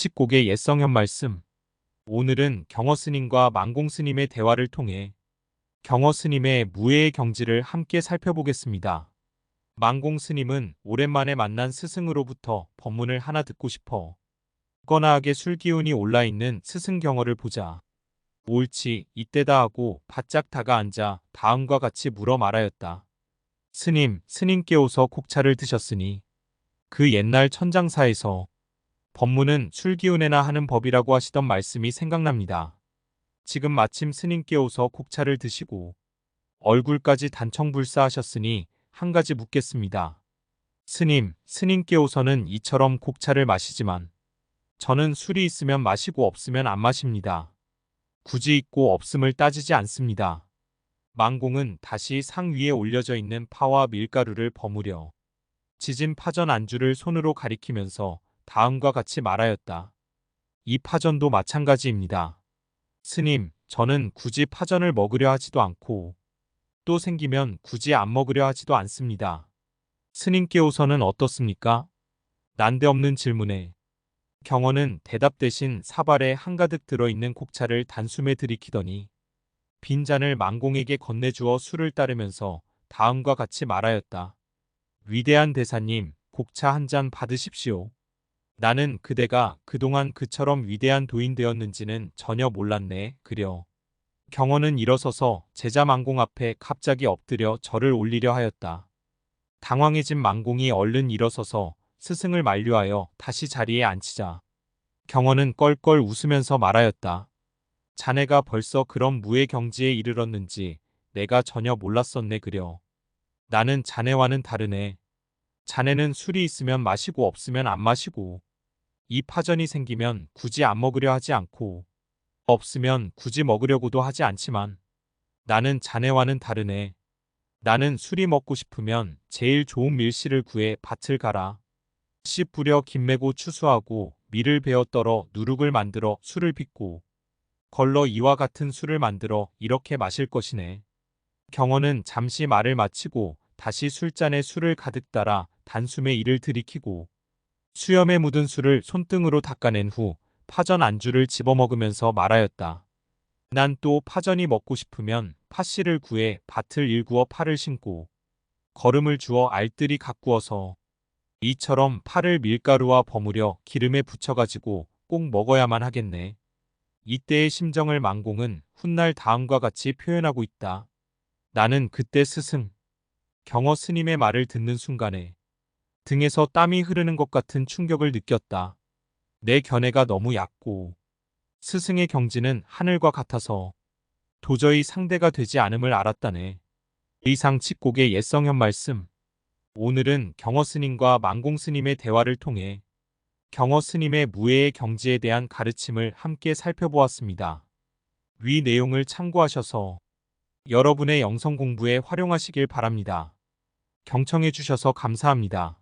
칙곡의 옛성현 말씀. 오늘은 경어 스님과 망공 스님의 대화를 통해 경어 스님의 무예의 경지를 함께 살펴보겠습니다. 망공 스님은 오랜만에 만난 스승으로부터 법문을 하나 듣고 싶어 꺼나하게 술 기운이 올라 있는 스승 경어를 보자. 옳지 이때다 하고 바짝 다가앉아 다음과 같이 물어 말하였다. 스님, 스님께 오서 곡차를 드셨으니 그 옛날 천장사에서 법문은 술기운에나 하는 법이라고 하시던 말씀이 생각납니다. 지금 마침 스님께 오서 곡차를 드시고 얼굴까지 단청불사하셨으니 한 가지 묻겠습니다. 스님, 스님께 오서는 이처럼 곡차를 마시지만 저는 술이 있으면 마시고 없으면 안 마십니다. 굳이 있고 없음을 따지지 않습니다. 망공은 다시 상 위에 올려져 있는 파와 밀가루를 버무려 지진 파전 안주를 손으로 가리키면서 다음과 같이 말하였다. 이 파전도 마찬가지입니다. 스님, 저는 굳이 파전을 먹으려 하지도 않고 또 생기면 굳이 안 먹으려 하지도 않습니다. 스님께오서는 어떻습니까? 난데없는 질문에 경원은 대답 대신 사발에 한가득 들어있는 곡차를 단숨에 들이키더니 빈잔을 망공에게 건네주어 술을 따르면서 다음과 같이 말하였다. 위대한 대사님, 곡차 한 잔 받으십시오. 나는 그대가 그동안 그처럼 위대한 도인 되었는지는 전혀 몰랐네, 그려. 경원은 일어서서 제자 망공 앞에 갑자기 엎드려 절을 올리려 하였다. 당황해진 망공이 얼른 일어서서 스승을 만류하여 다시 자리에 앉히자. 경원은 껄껄 웃으면서 말하였다. 자네가 벌써 그런 무의 경지에 이르렀는지 내가 전혀 몰랐었네 그려. 나는 자네와는 다르네. 자네는 술이 있으면 마시고 없으면 안 마시고 이 파전이 생기면 굳이 안 먹으려 하지 않고 없으면 굳이 먹으려고도 하지 않지만 나는 자네와는 다르네. 나는 술이 먹고 싶으면 제일 좋은 밀씨를 구해 밭을 갈아 씨 뿌려 김매고 추수하고 밀을 베어 떨어 누룩을 만들어 술을 빚고 걸러 이와 같은 술을 만들어 이렇게 마실 것이네. 경원은 잠시 말을 마치고 다시 술잔에 술을 가득 따라 단숨에 이를 들이키고 수염에 묻은 술을 손등으로 닦아낸 후 파전 안주를 집어먹으면서 말하였다. 난 또 파전이 먹고 싶으면 파씨를 구해 밭을 일구어 파를 심고 거름을 주어 알뜰히 가꾸어서 이처럼 파를 밀가루와 버무려 기름에 붙여가지고 꼭 먹어야만 하겠네. 이때의 심정을 망공은 훗날 다음과 같이 표현하고 있다. 나는 그때 스승, 경어 스님의 말을 듣는 순간에 등에서 땀이 흐르는 것 같은 충격을 느꼈다. 내 견해가 너무 얕고 스승의 경지는 하늘과 같아서 도저히 상대가 되지 않음을 알았다네. 이상 칙곡의 옛성현 말씀. 오늘은 경어 스님과 망공 스님의 대화를 통해 경어 스님의 무예의 경지에 대한 가르침을 함께 살펴보았습니다. 위 내용을 참고하셔서 여러분의 영성 공부에 활용하시길 바랍니다. 경청해 주셔서 감사합니다.